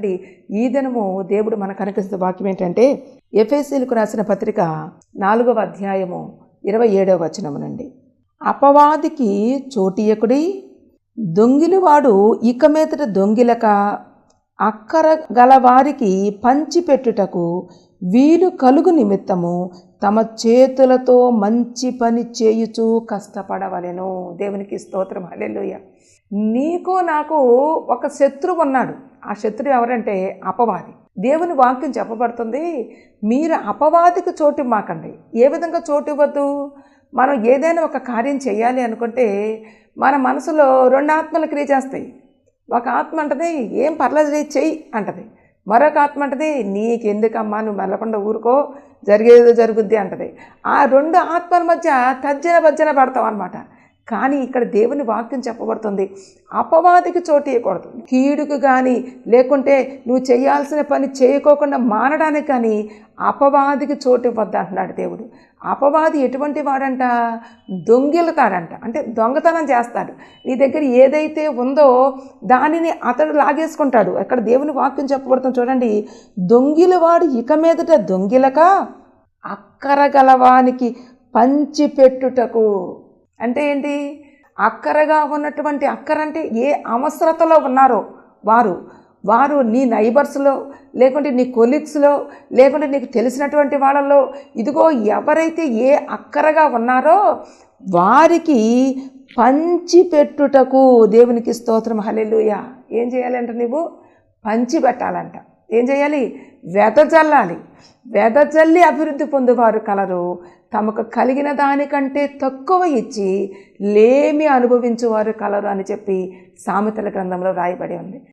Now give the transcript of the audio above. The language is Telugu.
ఈ దినము దేవుడు మనకు అనుకరిస్తున్న వాక్యం ఏంటంటే ఎఫ్ఎస్సీలకు రాసిన పత్రిక నాలుగవ అధ్యాయము ఇరవై ఏడవ వచనము నుండి. అపవాదికి చోటియకుడి దొంగిలివాడు ఇక మీదట దొంగిలక అక్కర గలవారికి పంచిపెట్టుటకు వీలు కలుగు నిమిత్తము తమ చేతులతో మంచి పని చేయుచు కష్టపడవలెను. దేవునికి స్తోత్రం. హల్లెలూయ. నీకు నాకు ఒక శత్రువు ఉన్నాడు. ఆ శత్రువు ఎవరంటే అపవాది. దేవుని వాక్యం చెప్పబడుతుంది మీరు అపవాదికి చోటు ఇవ్వకండి. ఏ విధంగా చోటు ఇవ్వద్దు? మనం ఏదైనా ఒక కార్యం చేయాలి అనుకుంటే మన మనసులో రెండు ఆత్మలు క్రియ చేస్తాయి. ఒక ఆత్మ అంటది ఏం పర్లేదు చెయ్యి అంటది. మరొక ఆత్మ అంటది నీకెందుకమ్మా నువ్వు మెల్లకుండా ఊరుకో జరిగేదో జరుగుద్ది అంటది. ఆ రెండు ఆత్మల మధ్య తర్జన భర్జన పడతాం అనమాట కానీ ఇక్కడ దేవుని వాక్యం చెప్పబడుతుంది. అపవాదికి చోటు ఇవ్వకూడదు కీడుకు కానీ లేకుంటే నువ్వు చేయాల్సిన పని చేయకోకుండా మానడానికి కానీ అపవాదికి చోటు ఇవ్వద్దు అంటున్నాడు దేవుడు. అపవాది ఎటువంటి వాడంట? దొంగిలతాడంట అంటే దొంగతనం చేస్తాడు. నీ దగ్గర ఏదైతే ఉందో దానిని అతడు లాగేసుకుంటాడు. అక్కడ దేవుని వాక్యం చెప్పబడుతుంది చూడండి. దొంగిలవాడు ఇక మీదట దొంగిలక అక్కరగలవానికి పంచిపెట్టుటకు అంటే ఏంటి? అక్కరగా ఉన్నటువంటి అక్కర అంటే ఏ అవసరతలో ఉన్నారో వారు. వారు నీ నైబర్స్లో లేకుంటే నీ కొలీగ్స్లో లేకుంటే నీకు తెలిసినటువంటి వాళ్ళలో ఇదిగో ఎవరైతే ఏ అక్కరగా ఉన్నారో వారికి పంచి పెట్టుటకు దేవునికి స్తోత్రం. హల్లెలూయ. ఏం చేయాలంట నువ్వు పంచి పెట్టాలంట ఏం చేయాలి? వెదజల్లాలి వెదజల్లి అభివృద్ధి పొందువారు కలరు. తమకు కలిగిన దానికంటే తక్కువ ఇచ్చి లేమి అనుభవించువారు కలరు అని చెప్పి సామెతల గ్రంథంలో రాయబడి ఉంది.